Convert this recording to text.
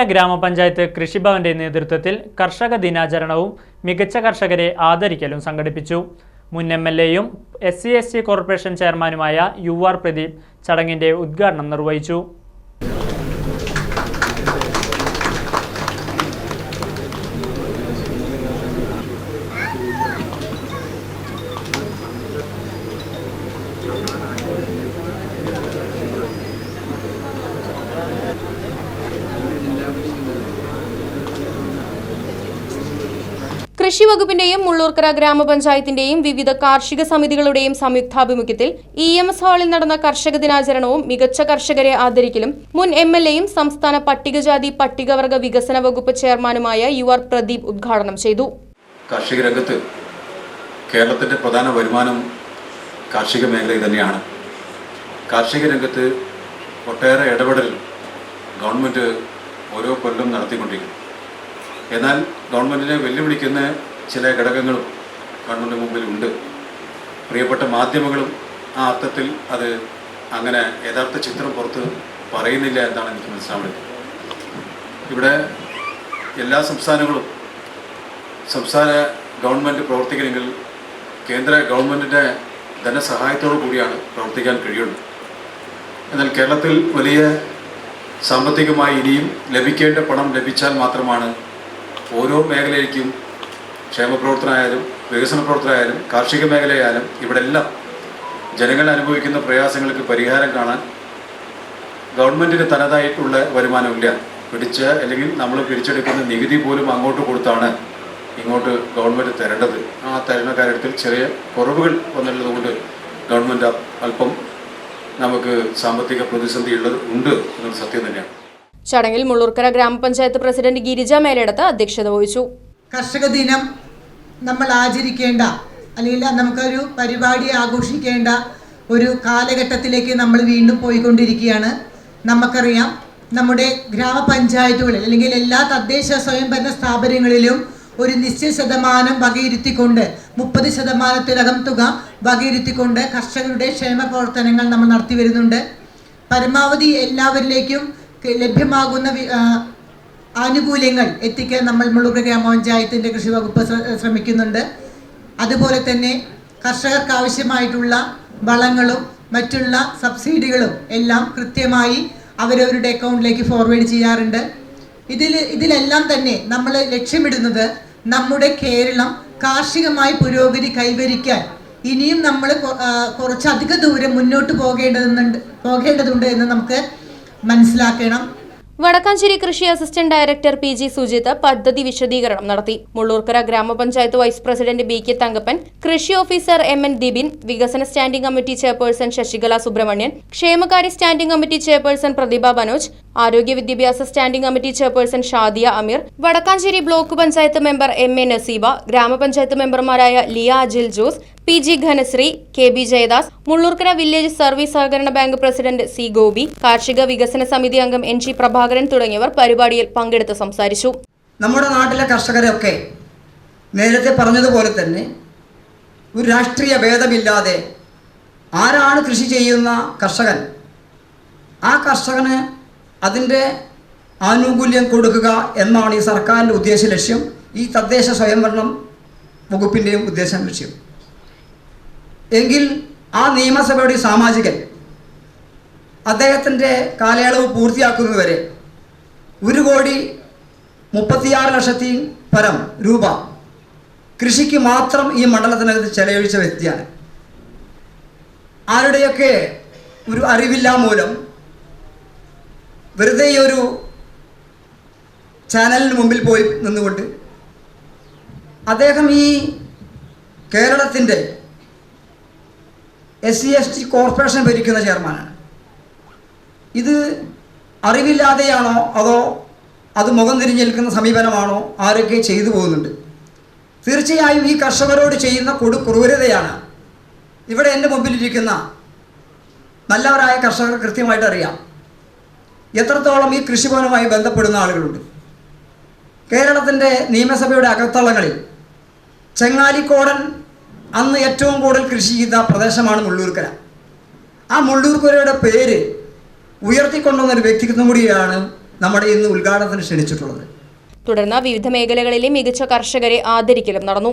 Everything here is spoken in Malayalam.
മുള്ളൂർക്കര ഗ്രാമപഞ്ചായത്ത് കൃഷിഭവന്റെ നേതൃത്വത്തിൽ കർഷക ദിനാചരണവും മികച്ച കർഷകരെ ആദരിക്കലും സംഘടിപ്പിച്ചു. മുൻ എം എൽ എയും S C S T corporation ചെയർമാനുമായ യു ആർ പ്രദീപ് ചടങ്ങിന്റെ ഉദ്ഘാടനം നിർവഹിച്ചു. കൃഷി വകുപ്പിന്റെയും മുള്ളൂർക്കര ഗ്രാമപഞ്ചായത്തിന്റെയും വിവിധ കാർഷിക സമിതികളുടെയും സംയുക്താഭിമുഖ്യത്തിൽ ഇ എം എസ് ഹാളിൽ നടന്ന കർഷക ദിനാചരണവും മികച്ച കർഷകരെ ആദരിക്കലും മുൻ എം എൽ എയും സംസ്ഥാന പട്ടികജാതി പട്ടികവർഗ വികസന വകുപ്പ് ചെയർമാനുമായ യു ആർ പ്രദീപ് ഉദ്ഘാടനം ചെയ്തു. കാർഷിക രംഗത്ത് കേരളത്തിന്റെ പ്രധാന വരുമാനം കാർഷിക മേഖലയിൽ തന്നെയാണ്. കാർഷിക രംഗത്ത് ഒട്ടേറെ ഇടപെടൽ ഗവൺമെന്റ് ഓരോ കൊല്ലം നടത്തിക്കൊണ്ടിരിക്കുന്നു. എന്നാൽ ഗവൺമെന്റിനെ വെല്ലുവിളിക്കുന്ന ചില ഘടകങ്ങളും ഗവൺമെന്റ് മുമ്പിൽ ഉണ്ട്. പ്രിയപ്പെട്ട മാധ്യമങ്ങളും ആ അർത്ഥത്തിൽ അത് അങ്ങനെ യഥാർത്ഥ ചിത്രം പുറത്ത് പറയുന്നില്ല എന്നാണ് എനിക്ക് മനസ്സിലാവുന്നത്. ഇവിടെ എല്ലാ സംസ്ഥാനങ്ങളും സംസ്ഥാന ഗവൺമെന്റ് പ്രവർത്തിക്കണമെങ്കിൽ കേന്ദ്ര ഗവൺമെന്റിന്റെ ധനസഹായത്തോടു കൂടിയാണ് പ്രവർത്തിക്കാൻ കഴിയുള്ളൂ. എന്നാൽ കേരളത്തിൽ വലിയ സാമ്പത്തികമായി ഇനിയും ലഭിക്കേണ്ട പണം ലഭിച്ചാൽ മാത്രമാണ് ഓരോ മേഖലയിലേക്കും ക്ഷേമപ്രവർത്തനമായാലും വികസന പ്രവർത്തനമായാലും കാർഷിക മേഖലയായാലും ഇവിടെ എല്ലാം ജനങ്ങൾ അനുഭവിക്കുന്ന പ്രയാസങ്ങൾക്ക് പരിഹാരം കാണാൻ ഗവൺമെന്റിന് തനതായിട്ടുള്ള വരുമാനമില്ല. പിടിച്ച് അല്ലെങ്കിൽ നമ്മൾ പിരിച്ചെടുക്കുന്ന നികുതി പോലും അങ്ങോട്ട് കൊടുത്താണ് ഇങ്ങോട്ട് ഗവൺമെന്റ് തരേണ്ടത്. ആ തരുന്ന കാര്യത്തിൽ ചെറിയ കുറവുകൾ വന്നുള്ളത് കൊണ്ട് ഗവൺമെന്റ് അല്പം നമുക്ക് സാമ്പത്തിക പ്രതിസന്ധി ഉള്ളത് ഉണ്ട് എന്നത് സത്യം തന്നെയാണ്. ചടങ്ങിൽ മുള്ളൂർക്കര ഗ്രാമപഞ്ചായത്ത് പ്രസിഡന്റ് ഗിരിജ മേലെടുത്ത് അധ്യക്ഷത വഹിച്ചു. കർഷക ദിനം നമ്മൾ ആചരിക്കേണ്ട അല്ലെങ്കിൽ നമുക്കൊരു പരിപാടി ആഘോഷിക്കേണ്ട ഒരു കാലഘട്ടത്തിലേക്ക് നമ്മൾ വീണ്ടും പോയിക്കൊണ്ടിരിക്കുകയാണ്. നമുക്കറിയാം നമ്മുടെ ഗ്രാമപഞ്ചായത്തുകളിൽ അല്ലെങ്കിൽ എല്ലാ തദ്ദേശ സ്വയംഭരണ സ്ഥാപനങ്ങളിലും ഒരു നിശ്ചിത ശതമാനം വകയിരുത്തിക്കൊണ്ട് മുപ്പത് ശതമാനത്തിലകം തുക വകയിരുത്തിക്കൊണ്ട് കർഷകരുടെ ക്ഷേമ പ്രവർത്തനങ്ങൾ നമ്മൾ നടത്തി വരുന്നുണ്ട് പരമാവധി എല്ലാവരിലേക്കും ലഭ്യമാകുന്ന ആനുകൂല്യങ്ങൾ എത്തിക്കാൻ നമ്മൾ മുള്ളുക ഗ്രാമപഞ്ചായത്തിന്റെ കൃഷി വകുപ്പ് ശ്രമിക്കുന്നുണ്ട്. അതുപോലെ തന്നെ കർഷകർക്ക് ആവശ്യമായിട്ടുള്ള വളങ്ങളും മറ്റുള്ള സബ്സിഡികളും എല്ലാം കൃത്യമായി അവരവരുടെ അക്കൗണ്ടിലേക്ക് ഫോർവേഡ് ചെയ്യാറുണ്ട്. ഇതിൽ ഇതിലെല്ലാം തന്നെ നമ്മൾ ലക്ഷ്യമിടുന്നത് നമ്മുടെ കേരളം കാർഷികമായി പുരോഗതി കൈവരിക്കാൻ ഇനിയും നമ്മൾ കുറച്ചധിക ദൂരം മുന്നോട്ട് പോകേണ്ടതുണ്ട് പോകേണ്ടതുണ്ട് എന്ന് നമുക്ക് മനസ്സിലാക്കണം. വടക്കാഞ്ചേരി കൃഷി assistant director P G Sujith പദ്ധതി വിശദീകരണം നടത്തി. മുള്ളൂർക്കര ഗ്രാമപഞ്ചായത്ത് vice president B K Thankappan കൃഷി ഓഫീസർ എം എൻ ദിബിൻ വികസന standing committee chairperson Sasikala Subramanian ക്ഷേമകാര്യ standing committee chairperson Prathibha Manoj ആരോഗ്യ വിദ്യാഭ്യാസ standing committee chairperson Shadiya Ameer Vadakkanchery block panchayat member M A Naseeba ഗ്രാമപഞ്ചായത്ത് മെമ്പർമാരായ Liya Ajil Jose P G Ghanashree K B Jayadas Mullurkara village service സഹകരണ ബാങ്ക് പ്രസിഡന്റ് സി ഗോപി കാർഷിക വികസന സമിതി അംഗം എൻ ജി പ്രഭാകരൻ തുടങ്ങിയവർ പരിപാടിയിൽ പങ്കെടുത്ത് സംസാരിച്ചു. നമ്മുടെ നാട്ടിലെ കർഷകരൊക്കെ നേരത്തെ പറഞ്ഞതുപോലെ തന്നെ ഒരു രാഷ്ട്രീയ ഭേദമില്ലാതെ ആരാണ് കൃഷി ചെയ്യുന്ന കർഷകൻ? ആ കർഷകന് അതിന്റെ ആനുകൂല്യം കൊടുക്കുക എന്നാണ് ഈ സർക്കാരിന്റെ ഉദ്ദേശ ലക്ഷ്യം. ഈ തദ്ദേശ സ്വയംഭരണം വകുപ്പിന്റെയും ഉദ്ദേശം ലക്ഷ്യം. എങ്കിൽ ആ നിയമസഭയുടെ സാമാജികൻ അദ്ദേഹത്തിന്റെ കാലയളവ് പൂർത്തിയാക്കുന്നതുവരെ ഒരു കോടി മുപ്പത്തിയാറ് ലക്ഷത്തി പരം രൂപ കൃഷിക്ക് മാത്രം ഈ മണ്ഡലത്തിനകത്ത് ചെലവഴിച്ച വ്യക്തിയാണ്. ആരുടെയൊക്കെ ഒരു അറിവില്ലാ മൂലം വെറുതെ ഒരു ചാനലിന് മുമ്പിൽ പോയി നിന്നുകൊണ്ട് അദ്ദേഹം ഈ കേരളത്തിന്റെ S C S T corporation ഭരിക്കുന്ന ചെയർമാനാണ് ഇത് അറിവില്ലാതെയാണോ അതോ അത് മുഖം തിരിഞ്ഞ് നിൽക്കുന്ന സമീപനമാണോ? ആരൊക്കെ ചെയ്തു പോകുന്നുണ്ട്? തീർച്ചയായും ഈ കർഷകരോട് ചെയ്യുന്ന കൊടു ക്രൂരതയാണ്. ഇവിടെ എന്റെ മുമ്പിലിരിക്കുന്ന നല്ലവരായ കർഷകർ കൃത്യമായിട്ട് അറിയാം. എത്രത്തോളം ഈ കൃഷിഭവനുമായി ബന്ധപ്പെടുന്ന ആളുകളുണ്ട്. കേരളത്തിന്റെ നിയമസഭയുടെ അകത്തളങ്ങളിൽ ചെങ്ങാലിക്കോടൻ അന്ന് ഏറ്റവും കൂടുതൽ കൃഷി ചെയ്ത പ്രദേശമാണ് മുള്ളൂർക്കര ആ മുള്ളൂർക്കരയുടെ പേര് ഉയർത്തിക്കൊണ്ടുവന്ന ഒരു വ്യക്തിത്വം കൂടിയാണ് നമ്മുടെ ഇന്ന് ഉദ്ഘാടനത്തിന് ക്ഷണിച്ചിട്ടുള്ളത്. തുടർന്ന് വിവിധ മേഖലകളിലെ മികച്ച കർഷകരെ ആദരിക്കലും നടന്നു.